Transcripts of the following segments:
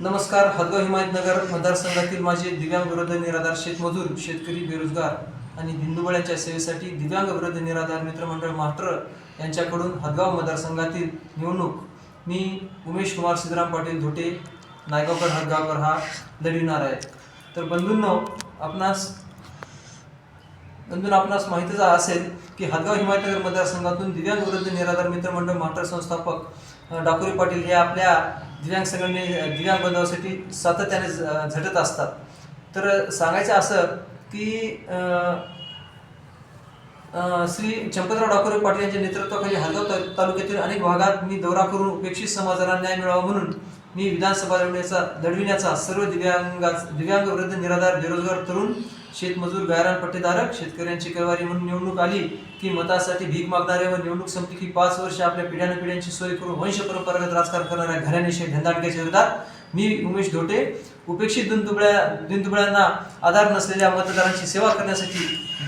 नमस्कार हदगाव हिमायतनगर मतदारसंघातील माझे दिव्यांग विरोध निराधार शेतमजूर शेतकरी बेरोजगार आणि दिंदुबळ्याच्या सेवेसाठी दिव्यांग विरोध निराधार मित्रमंडळ मास्टर यांच्याकडून हदगाव मतदारसंघातील निवडणूक. मी उमेश कुमार सिद्धराम पाटील धोटे नायगावकर हदगावकर हा लढविणार आहे. तर बंधूंनो आपणास बंधून आपणास माहितीच असेल की हदगाव हिमायतनगर मतदारसंघातून दिव्यांग विरुद्ध निराधार मित्रमंडळ मास्टर संस्थापक डाकुरे पाटील हे आपल्या दिव्यांग संघटने दिव्यांग बंधवासाठी सातत्याने झटत असतात. तर सांगायचं असं की श्री चंपतराव डाकोरे पाटील यांच्या नेतृत्वाखाली हलगाव तालुक्यातील अनेक भागात मी दौरा करून उपेक्षित समाजाला न्याय मिळावा म्हणून मी विधानसभा लढवण्याचा लढविण्याचा सर्व दिव्यांगा दिव्यांग वृद्ध निराधार बेरोजगार तरुण शेतमजूर गायरान पट्टेधारक शेतकऱ्यांची कळवारी म्हणून निवडणूक आली की मतासाठी भीक मागणाऱ्या व निवडणूक संपली की पाच वर्ष आपल्या पिढ्यानपिढ्यांची सोय करून वंश परंपरागत राजकारण करणाऱ्या घराण्याशी धंदाडक्याच्या विरोधात मी उमेश धोटे. उपेक्षित दिनदुबळ्या दिनदुबळ्यांना आधार नसलेल्या मतदारांची सेवा करण्यासाठी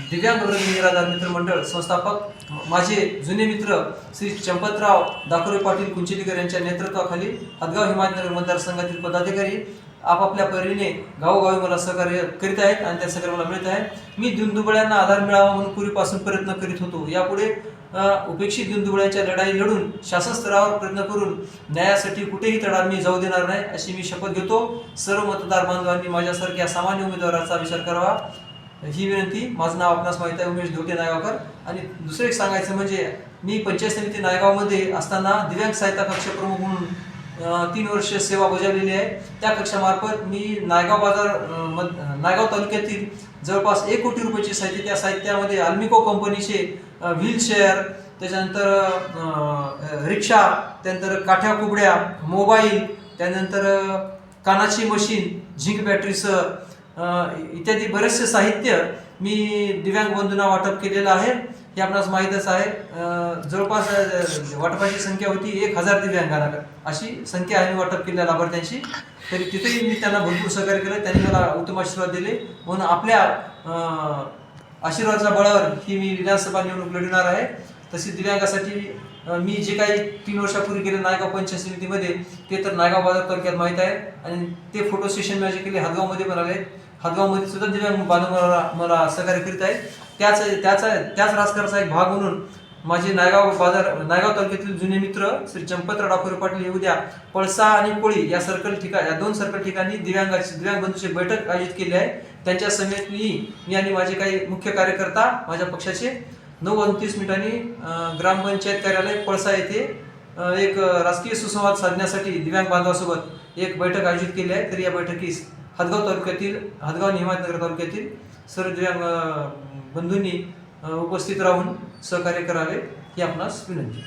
दिव्यांग वर्ग निराधार मित्र मंडळ संस्थापक माझे जुने मित्र श्री चंपतराव दाखोरे पाटील कुंचिलीकर यांच्या नेतृत्वाखाली हदगाव हिमायतनगर मतदारसंघातील पदाधिकारी आपापल्या परीने गावोगावी मला सहकार्य करीत आहेत आणि त्या सहकार्य मला मिळत आहे मी दिनदुबळ्यांना आधार मिळावा म्हणून पूर्वीपासून प्रयत्न करीत होतो. यापुढे उपेक्षित दिनदुबळ्यांच्या लढाई लढून शासन स्तरावर प्रयत्न करून न्यायासाठी कुठेही तडा मी जाऊ देणार नाही अशी मी शपथ घेतो. सर्व मतदार बांधवांनी माझ्यासारख्या सामान्य उमेदवाराचा विचार करावा. ही विनंती. माझं नाव आपणास माहिती आहे उमेश धोटे नायगावकर. आणि दुसरं एक सांगायचं म्हणजे मी पंचायत समिती नायगावमध्ये असताना दिव्यांग सहायता कक्ष प्रमुख म्हणून तीन वर्ष सेवा बजावलेली आहे. त्या कक्षामार्फत मी नायगाव बाजार नायगाव तालुक्यातील जवळपास एक कोटी रुपयाचे साहित्य त्या साहित्यामध्ये अल्मिको कंपनीचे व्हीलचेअर त्याच्यानंतर रिक्षा त्यानंतर काठ्या कुबड्या मोबाईल त्यानंतर कानाची मशीन झिंक बॅटरीसह इत्यादी बरेचसे साहित्य मी दिव्यांग बंधूंना वाटप केलेलं आहे. हे आपणास माहीतच आहे जवळपास वाटपाची संख्या होती एक हजार दिव्यांगांना. अशी संख्या आहे वाटप केल्या लाभार्थ्यांची. तरी तिथेही मी त्यांना भरपूर सहकार्य केलं. त्यांनी मला उत्तम आशीर्वाद दिले. म्हणून आपल्या आशीर्वादाच्या बळावर ही मी विधानसभा निवडणूक लढवणार आहे. तशी दिव्यांगासाठी मी जे काही तीन वर्षापूर्वी केले नायगाव पंचायत समितीमध्ये ते तर नायगाव बाजार तालुक्यात माहीत आहे. आणि ते फोटो सेशन माझे केले हदगावमध्ये पण आले. हदगावमध्ये सुद्धा दिव्यांग बांधव मला सहकार्य करीत आहेत. त्याच त्याचा त्याच राजकारणाचा एक भाग म्हणून माझे नायगाव बाजार नायगाव तालुक्यातील जुने मित्र श्री चंपतराव डाकोरे पाटील हे उद्या पळसा आणि कोळी या सर्कल ठिकाण या दोन सर्कल ठिकाणी दिव्यांगाची दिव्यांग बंधूची बैठक आयोजित केली आहे. त्यांच्या समेत मी मी आणि माझे काही मुख्य कार्यकर्ता माझ्या पक्षाचे नऊ उनतीस मिनिटांनी ग्रामपंचायत कार्यालय पळसा येथे एक राजकीय सुसंवाद साधण्यासाठी दिव्यांग बांधवासोबत एक बैठक आयोजित केली आहे. तर या बैठकीस हदगाव तालुक्यातील हदगाव हिमायतनगर तालुक्यातील सर्व दिव्यांग बंधूंनी उपस्थित राहून सहकार्य करावे ही आपणास विनंती